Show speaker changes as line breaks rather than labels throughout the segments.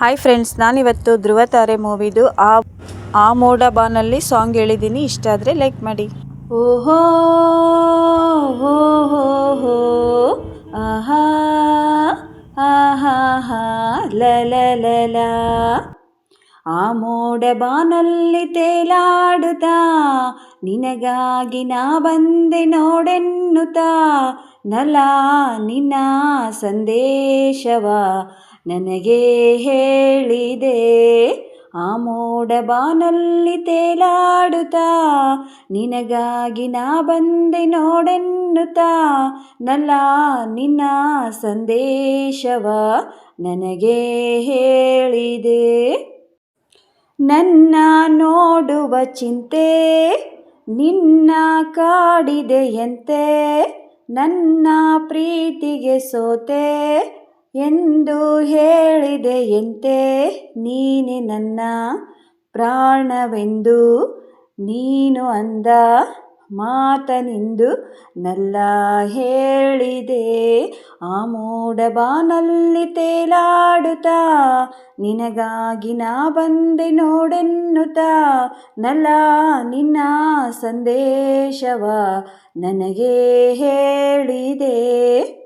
Hi friends ನಾನಿವತ್ತು ಧ್ರುವ ತಾರೆ ಮೂವಿದು. ಆ ಆ ಮೋಡ ಬಾನಲ್ಲಿ ಸಾಂಗ್ ಹೇಳಿದ್ದೀನಿ ಇಷ್ಟ ಆದರೆ ಲೈಕ್ ಮಾಡಿ. ಓಹೋ, ಹೋ ಹೋ ಹೋ, ಆಹಾ ಆಹಾ ಲ ಲ ಆ ಮೋಡ ಬಾನಲ್ಲಿ ತೇಲಾಡುತ್ತಾ, ನಿನಗಾಗಿ ನಾ ಬಂದೆ ನೋಡೆನ್ನುತ್ತಾ, ನಲ ನಿನ್ನ ಸಂದೇಶವ. ನನಗೆ ಹೇಳಿದೆ, ಆ ಮೋಡ ಬಾನಲ್ಲಿ ತೇಲಾಡುತ್ತಾ, ನಿನಗಾಗಿ ನಾ ಬಂದೆ ನೋಡೆನ್ನುತ್ತಾ, ನಲ್ಲ ನಿನ್ನ ಸಂದೇಶವ ನನಗೆ ಹೇಳಿದೆ. ನನ್ನ ನೋಡುವ ಚಿಂತೆ ನಿನ್ನ ಕಾಡಿದೆಯಂತೆ, ನನ್ನ ಪ್ರೀತಿಗೆ ಸೋತೆ ಎಂದು ಹೇಳಿದೆಯಂತೆ ನೀನೆ ನನ್ನ ಪ್ರಾಣವೆಂದು ನೀನು ಅಂದ ಮಾತನಿಂದು ನಲ್ಲ ಹೇಳಿದೆ. ಆ ಮೋಡ ಬಾನಲ್ಲಿ ತೇಲಾಡುತ್ತಾ, ನಿನಗಾಗಿ ನಾ ಬಂದೆ ನೋಡೆನ್ನುತ್ತಾ, ನಲ್ಲ ನಿನ್ನ ಸಂದೇಶವ ನನಗೆ ಹೇಳಿದೆ.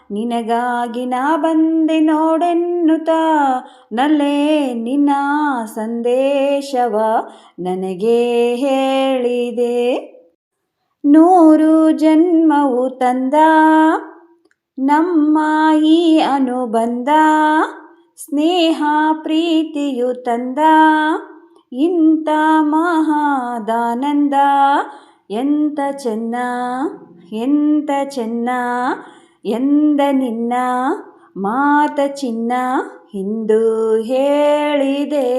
ನಿನಗಾಗಿ ನಾ ಬಂದೆ ನೋಡೆನ್ನುತ್ತಾ, ನಲ್ಲೇ ನಿನ್ನ ಸಂದೇಶವ ನನಗೆ ಹೇಳಿದೆ. ನೂರು ಜನ್ಮವು ತಂದ, ನಮ್ಮ ಈ ಅನುಬಂಧ, ಸ್ನೇಹ ಪ್ರೀತಿಯು ತಂದ, ಇಂಥ ಮಹಾದಾನಂದ ಎಂತ ಚೆನ್ನ ಎಂತ ಚೆನ್ನ ಎಂದ ನಿನ್ನ ಮಾತ ಚಿನ್ನ ಹಿಂದು ಹೇಳಿದೆ.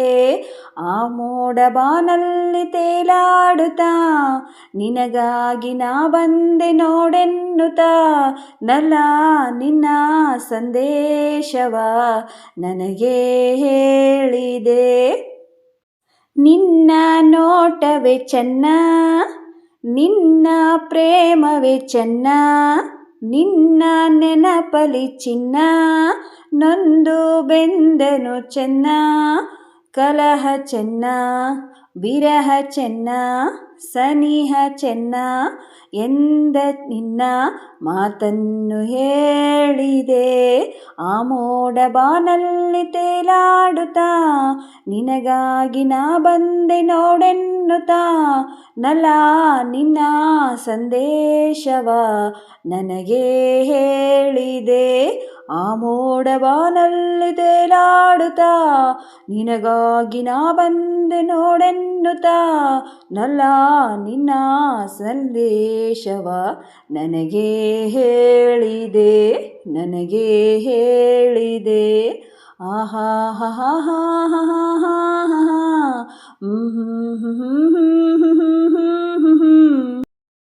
ಆ ಮೋಡ ಬಾನಲ್ಲಿ ತೇಲಾಡುತ್ತಾ, ನಿನಗಾಗಿ ನಾ ಬಂದೆ ನೋಡೆನ್ನುತ್ತಾ. ನಲ್ಲ ನಿನ್ನ ಸಂದೇಶವ ನನಗೆ ಹೇಳಿದೆ. ನಿನ್ನ ನೋಟವೇ ಚೆನ್ನ, ನಿನ್ನ ಪ್ರೇಮವೇ ಚೆನ್ನ. ನಿನ್ನ ನೆನಪಲಿ ಚಿನ್ನ, ನೊಂದು ಬೆಂದನು ಚೆನ್ನ, ಕಲಹ ಚೆನ್ನ, ವಿರಹ ಚೆನ್ನ, ಸನಿಹ ಚೆನ್ನ ಎಂದ ನಿನ್ನ ಮಾತನ್ನು ಹೇಳಿದೆ. ಆ ಮೋಡ ಬಾನಲ್ಲಿ ತೇಲಾಡುತ್ತಾ ನಿನಗಾಗಿ ನಾ ಬಂದೆ ನೋಡೆನ್ನುತ್ತಾ ನಲ ನಿನ್ನ ಸಂದೇಶವ ನನಗೆ ಹೇಳಿದೆ. ಆ ಮೋಡ ಬಾನಲ್ಲಿ ತೇಲಾಡುತ್ತಾ ನಿನಗಾಗಿ ನಾ ಬಂದೆ ನೋಡೆನ್ನುತ್ತಾ ನಲ್ಲ ನಿನ್ನ ಸಂದೇಶವ ನನಗೆ ಹೇಳಿದೆ ನನಗೆ ಹೇಳಿದೆ. ಆಹಾ ಹಾ ಹಾ ಹಾ ಹಾ ಹಾ ಹಾ ಹ್ಮ್ ಹ್ಮ್ ಹ್ಮ್ ಹ್ಮ್ ಹ್ಮ್ ಹ್ಮ್ ಹ್ಮ್